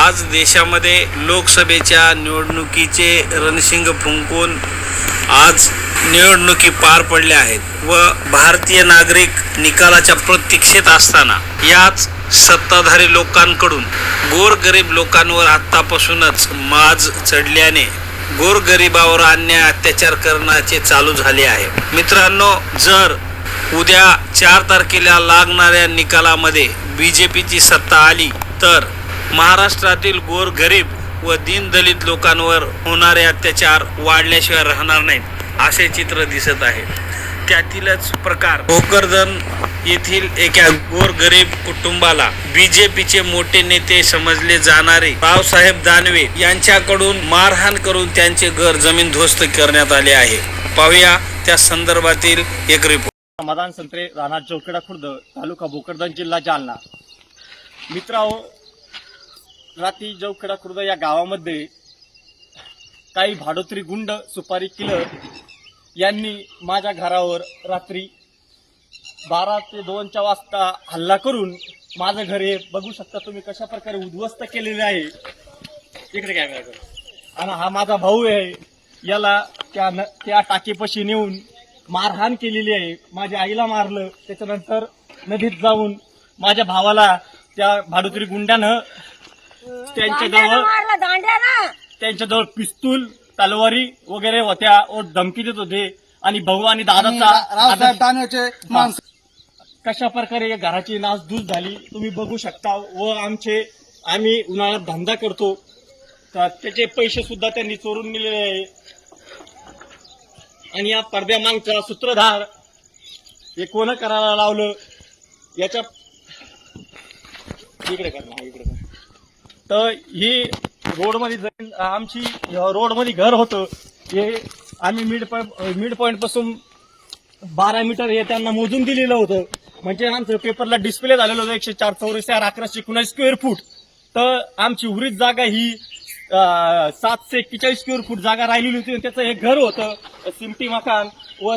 आज देशामध्ये लोकसभेच्या निवडणुकीचे रणशिंग फुंकून आज निवडणुकी पार पडल्या आहेत व भारतीय नागरिक निकालाच्या प्रतीक्षेत असताना याच सत्ताधारी लोकांकडून गोरगरीब लोकांवर आत्तापासूनच माज चढल्याने गोरगरिबावर अन्याय अत्याचार करण्याचे चालू झाले आहे. मित्रांनो जर उद्या चार तारखेला लागणाऱ्या निकालामध्ये बी जे पीची सत्ता आली तर महाराष्ट्रातील गोरगरीब व दीनदलित लोकांवर होणारे अत्याचार वाढल्याशिवाय राहणार नाहीत असे चित्र दिसत आहे. त्यातीलच प्रकार. भोकरदन येथील एका गोरगरीब कुटुंबाला बी जे पीचे मोठे नेते समजले जाणारे रावसाहेब दानवे यांच्याकडून मारहाण करून त्यांचे घर जमीन ध्वस्त करण्यात आले आहे. पाहूया त्या संदर्भातील एक रिपोर्ट समाधान संत्रे राहणार चौकडा खुर्द तालुका भोकरदन जिल्हा जालना. मित्रांनो रात्री जवखेडा खुर्द या गावामध्ये काही भाडोत्री गुंड सुपारी किलर यांनी माझ्या घरावर रात्री बारा ते दोनच्या वाजता हल्ला करून माझं घर हे बघू शकता तुम्ही कशा प्रकारे उद्ध्वस्त केलेले आहे. इकडे काय आणि हा माझा भाऊ आहे. याला त्या न त्या टाकीपाशी नेऊन मारहाण केलेली आहे. माझ्या आईला मारलं. त्याच्यानंतर नदीत जाऊन माझ्या भावाला त्या भाडुत्री गुंड्यानं त्यांच्याजवळ मारला त्यांच्याजवळ पिस्तूल तलवारी वगैरे होत्या व धमकी देत होते. आणि भाऊ आणि दादाचा रावसाहेब दानवेचे माणसं. कशा प्रकारे या घराची नासधूस झाली तुम्ही बघू शकता. व आमचे आम्ही उन्हाळ्यात धंदा करतो. तर त्याचे पैसे सुद्धा त्यांनी चोरून नेलेले आहे. आणि या पडद्यामागचा सूत्रधार हे कोण करायला लावलं? याच्या इकडे कर ना, इकडे कर. तर ही रोडमध्ये जमीन आमची रोडमध्ये घर होतं. हे आम्ही मिड पॉईंट मिड पॉईंटपासून बारा मीटर हे त्यांना मोजून दिलेलं होतं. म्हणजे आमचं पेपरला डिस्प्ले झालेलं होतं एकशे चार चौरस चार अकराशे एकोणीस स्क्वेअर फूट तर आमची उरीत जागा ही सातशे एक्केचाळीस स्क्वेअर फूट जागा राहिलेली होती आणि त्याचं एक घर होतं सिमटी मकान व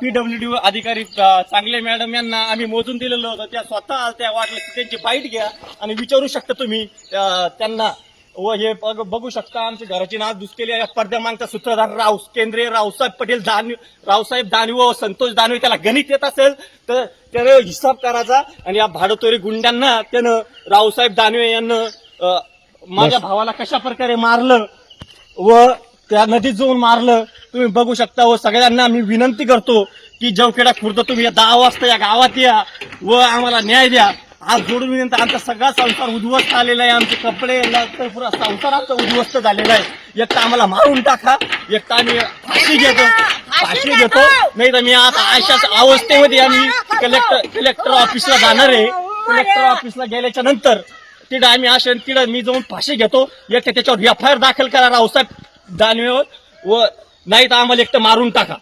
पीडब्ल्यू डी अधिकारी चांगले मॅडम यांना आम्ही मोजून दिलेलं होतं. त्या स्वतः त्या वाटलं की त्यांची बाईट घ्या आणि विचारू शकता तुम्ही. त्यांना व हे बघ- बघू शकता आमच्या घराची नाव दुसकेली आहे. पडद्यामागचा सूत्रधार राव केंद्रीय रावसाहेब पटेल दानवे रावसाहेब दानवे व संतोष दानवे त्याला गणित येत असेल तर त्यानं हिसाब करायचा आणि या भाडोतोरी गुंड्यांना त्यानं रावसाहेब दानवे यांना माझ्या भावाला कशा प्रकारे मारलं व त्या नदीत जाऊन मारलं. तुम्ही बघू शकता व सगळ्यांना मी विनंती करतो की जवखेडा खुर्द तुम्ही या दहा वाजता या गावात या व आम्हाला न्याय द्या. आज जोडून विनंती आमचा सगळा संसार उद्ध्वस्त आलेला आहे. आमचे कपडे पुरा संसार आमचा उद्ध्वस्त झालेला आहे. एक तर आम्हाला मारून टाका एक तर आम्ही फाशी घेतो फाशी घेतो. नाही तर मी आता अशाच अवस्थेमध्ये आम्ही कलेक्टर कलेक्टर ऑफिसला जाणार आहे. कलेक्टर ऑफिसला गेल्याच्यानंतर तिथं आम्ही असे तिथं मी जाऊन फाशी घेतो. एक त्याच्यावर एफ आय आर दाखल करा रावसाहेब. दानवेवर व नाही तर आम्हाला एकटं मारून टाका.